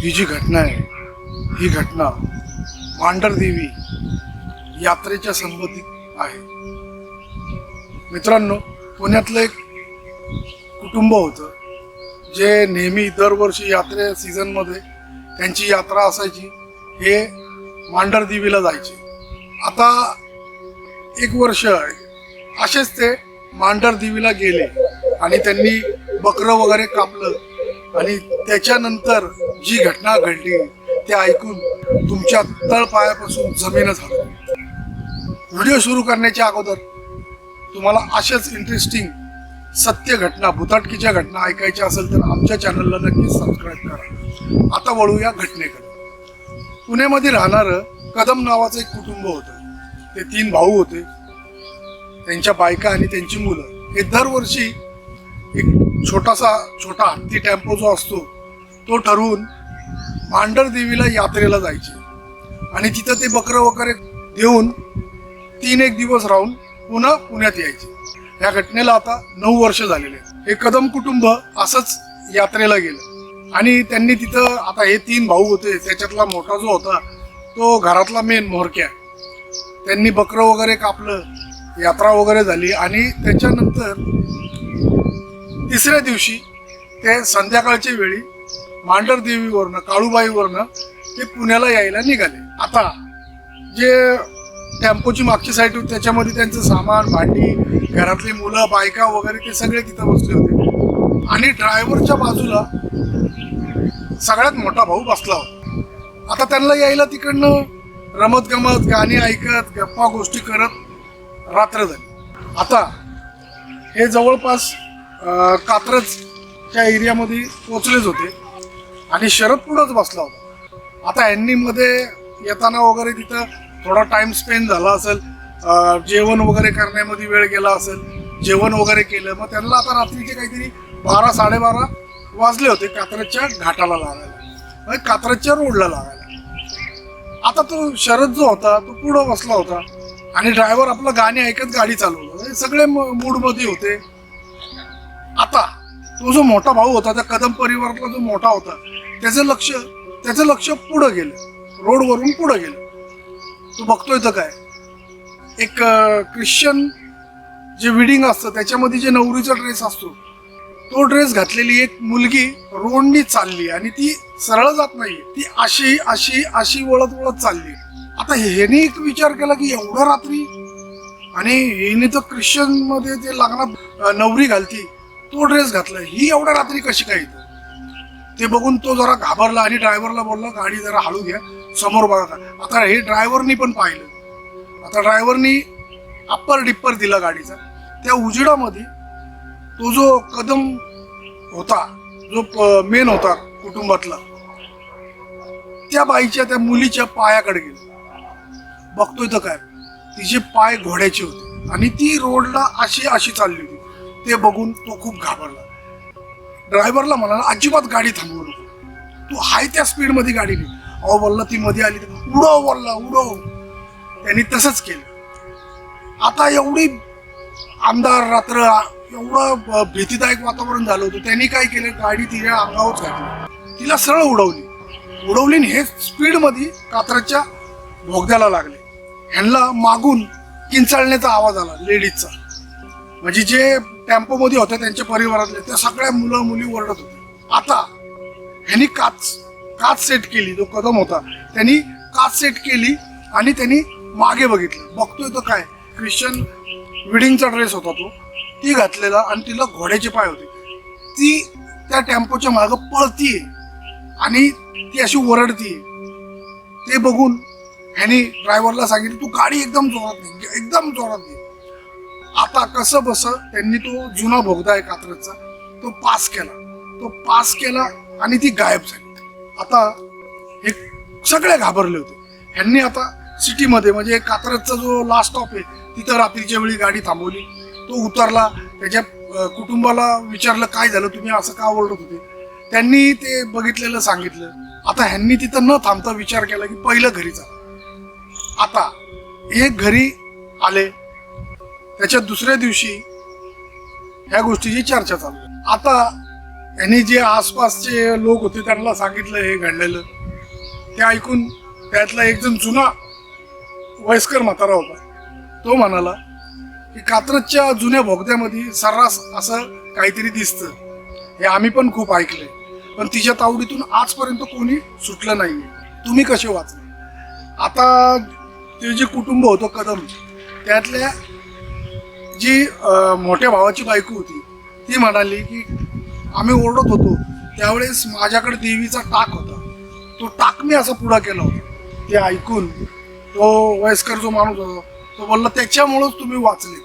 ही जी घटना आहे ही घटना मांढरदेवी यात्रेच्या संबंधित आहे. मित्रांनो पुण्यातलं एक कुटुंब होतं जे नेहमी दरवर्षी यात्रे सीझनमध्ये त्यांची यात्रा असायची हे मांढरदेवीला जायचे. आता एक वर्ष असेच ते मांढरदेवीला गेले आणि त्यांनी बकरं वगैरे कापलं आणि त्याच्यानंतर जी घटना घडली ते ऐकून तुमच्या तळपायापासून जमीन झालं. व्हिडिओ सुरू करण्याच्या अगोदर तुम्हाला अशाच इंटरेस्टिंग सत्य घटना भुताटकीच्या घटना ऐकायच्या असेल तर आमच्या चॅनलला नक्की सबस्क्राईब करा. आता वळूया घटनेकडे. पुण्यामध्ये राहणारं कदम नावाचं एक कुटुंब होतं. ते तीन भाऊ होते. त्यांच्या बायका आणि त्यांची मुलं. हे दरवर्षी एक छोटासा छोटा हत्ती टेम्पो जो असतो तो ठरवून पांढरदेवीला यात्रेला जायचे. आणि तिथं ते बकरं वगैरे देऊन तीन एक दिवस राहून पुन्हा पुण्यात यायचे. या घटनेला आता नऊ वर्ष झालेले हे कदम कुटुंब असंच यात्रेला गेलं. आणि त्यांनी तिथं आता हे तीन भाऊ होते त्याच्यातला मोठा जो होता तो घरातला मेन मोरक्या त्यांनी बकरं वगैरे कापलं यात्रा वगैरे झाली आणि त्याच्यानंतर तिसऱ्या दिवशी ते संध्याकाळच्या वेळी मांढरदेवीवरनं काळूबाईवरनं ते पुण्याला यायला निघाले. आता जे टेम्पोची मागची साईड होती त्याच्यामध्ये त्यांचं सामान भांडी घरातली मुलं बायका वगैरे ते सगळे तिथं बसले होते. आणि ड्रायव्हरच्या बाजूला सगळ्यात मोठा भाऊ बसला होता. आता त्यांना यायला तिकडनं रमत गमत गाणी ऐकत गप्पा गोष्टी करत रात्र झाली. आता हे जवळपास कात्रजच्या एरियामध्ये पोचलेच होते. आणि शरद पुढंच बसला होता. आता यांनी येताना वगैरे तिथं थोडा टाइम स्पेंड झाला असेल जेवण वगैरे करण्यामध्ये वेळ गेला असेल जेवण वगैरे केलं मग त्यांना आता रात्रीचे काहीतरी बारा साडेबारा वाजले होते कात्रजच्या घाटाला लागायला. म्हणजे कात्रजच्या रोडला लागायला. आता तो शरद जो होता तो पुढं बसला होता आणि ड्रायव्हर आपलं गाणी ऐकत गाडी चालवलं. म्हणजे सगळे मूडमध्ये होते. आता तो जो मोठा भाऊ होता त्या कदम परिवारातला जो मोठा होता त्याचं लक्ष त्याचं लक्ष पुढं गेलं. रोडवरून पुढं गेलं. तो बघतोय तर काय? एक ख्रिश्चन जे विडिंग असतं त्याच्यामध्ये जे नवरीचा ड्रेस असतो तो ड्रेस घातलेली एक मुलगी रोडनी चालली आणि ती सरळ जात नाही. ती अशी अशी अशी वळत वळत चालली. आता ह्याने एक विचार केला की एवढ्या रात्री आणि हिने तर ख्रिश्चनमध्ये ते लग्नात नवरी घालती तो ड्रेस घातला. ही एवढ्या रात्री कशी काय इथं? ते बघून तो जरा घाबरला आणि ड्रायव्हरला बोलला गाडी जरा हळू घ्या समोर बघा आता हे ड्रायव्हरनी पण पाहिलं. आता ड्रायव्हरनी अप्पर डिप्पर दिला गाडीचा. त्या उजेडामध्ये तो जो कदम होता जो मेन होता कुटुंबातला त्या बाईच्या त्या मुलीच्या पायाकडे गेलो. बघतोय तर काय? तिचे पाय घोड्याचे होते. आणि ती रोडला अशी अशी चालली होती. ते बघून तो खूप घाबरला. ड्रायव्हरला म्हणाला अजिबात गाडी थांबवू नको. तू हाय त्या स्पीडमध्ये गाडी ने. अहो बोलला ती मध्ये आली तर उडव बोलला उडव. त्यांनी तसंच केलं. आता एवढी आमदार रात्र एवढं भीतीदायक वातावरण झालं होतं. त्यांनी काय केलं? गाडी तिच्या अंगावर घातली तिला सरळ उडवली. उडवली आणि हे स्पीडमध्ये कात्रच्या भोगद्याला लागले. ह्यांना मागून किंचाळण्याचा आवाज आला लेडीजचा. म्हणजे जे टेम्पोमध्ये होत्या होते त्यांच्या परिवारातले. त्या सगळ्या मुलं मुली ओरडत होते. आता ह्यांनी काच काच सेट केली. जो कदम होता. त्यांनी काच सेट केली आणि त्यांनी मागे बघितलं. बघतोय तो काय? ख्रिश्चन विडिंगचा ड्रेस होता तो. ती घातलेला आणि तिला घोड्याचे पाय होते. ती त्या टेम्पोच्या मागं पळतीये. आणि ती अशी ओरडतीये. ते बघून ह्यानी ड्रायव्हरला सांगितलं तू गाडी एकदम जोरात घे. एकदम जोरात नाही आता कसं बस त्यांनी तो जुना भोगदा आहे कात्रजचा तो पास केला. तो पास केला आणि ती गायब झाली. आता हे सगळे घाबरले होते. ह्यांनी आता सिटीमध्ये म्हणजे कात्रजचा जो लास्ट स्टॉप आहे तिथं रात्रीच्या वेळी गाडी थांबवली. तो उतरला त्याच्या कुटुंबाला विचारलं काय झालं? तुम्ही असं का ओरडत होते? त्यांनी ते बघितलेलं सांगितलं. आता ह्यांनी तिथं न थांबता विचार केला की पहिलं घरी जा. आता एक घरी आले त्याच्या दुसऱ्या दिवशी ह्या गोष्टीची चर्चा चालू. आता यांनी जे आसपासचे लोक होते त्यांना सांगितलं हे घडलेलं. ते ऐकून त्यातला एक जण जुना वयस्कर म्हातारा होता. तो म्हणाला की कात्रजच्या जुन्या भोगद्यामध्ये सर्रास असं काहीतरी दिसतं. हे आम्ही पण खूप ऐकले पण तिच्या तावडीतून आजपर्यंत कोणी सुटलं नाही तुम्ही कसे वाचले? आता ते जे कुटुंब होतं कदम त्यातल्या जी मोठ्या भावाची बायको होती ती म्हणाली की आम्ही ओरडत होतो. त्यावेळेस माझ्याकडे देवीचा टाक होता. तो टाक मी असा पुढा केला होता. ते ऐकून तो वयस्कर जो माणूस होता तो बोलला त्याच्यामुळंच तुम्ही वाचले.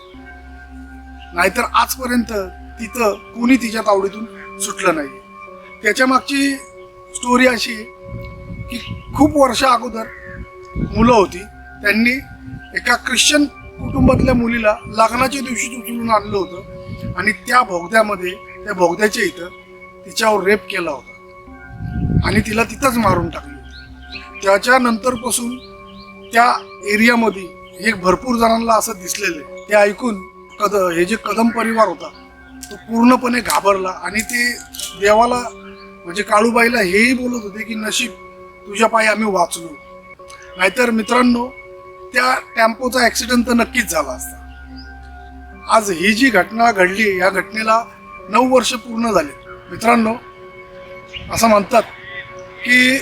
नाहीतर आजपर्यंत तिथं कुणी तिच्या तावडीतून सुटलं नाही. त्याच्या मागची स्टोरी अशी की खूप वर्ष अगोदर मुलं होती त्यांनी एका ख्रिश्चन कुटुंबातल्या मुलीला लग्नाच्या दिवशी उचलून आणलं होतं आणि त्या भोगद्यामध्ये त्या भोगद्याच्या इथं तिच्यावर रेप केला होता. आणि तिला तिथंच मारून टाकली त्याच्यानंतरपासून त्या एरियामध्ये हे भरपूर जणांना असं दिसलेलं आहे. ते ऐकून कद हे जे कदम परिवार होता तो पूर्णपणे घाबरला आणि ते देवाला म्हणजे काळूबाईला हेही बोलत होते की नशीब तुझ्या पायी आम्ही वाचलो. नाहीतर मित्रांनो त्या टेम्पोचा ऍक्सिडेंट तर नक्कीच झाला असता. आज ही जी घटना घडली या घटनेला नऊ वर्ष पूर्ण झाले. मित्रांनो असं म्हणतात की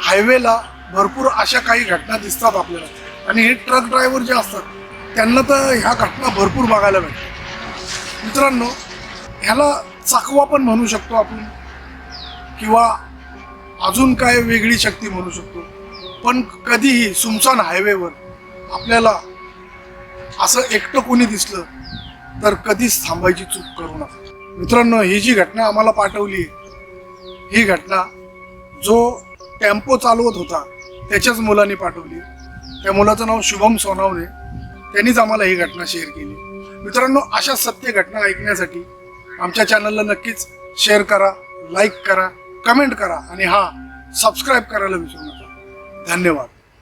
हायवेला भरपूर अशा काही घटना दिसतात आपल्याला. आणि हे ट्रक ड्रायव्हर जे असतात त्यांना तर ह्या घटना भरपूर बघायला भेटतात. मित्रांनो ह्याला चकवा पण म्हणू शकतो आपण. किंवा अजून काय वेगळी शक्ती म्हणू शकतो. पण कधीही सुमसान हायवेवर आपल्याला असं एकटं कोणी दिसलं तर कधीच थांबायची चूक करू नका. मित्रांनो ही जी घटना आम्हाला पाठवली ही घटना जो टेम्पो चालवत होता त्याच्याच मुलाने पाठवली त्या मुलाचं नाव शुभम सोनावणे त्यांनीच आम्हाला ही घटना शेअर केली मित्रांनो अशा सत्य घटना ऐकण्यासाठी आमच्या चॅनलला नक्कीच शेअर करा लाईक करा कमेंट करा आणि हा सबस्क्राईब करायला विसरू नका. धन्यवाद.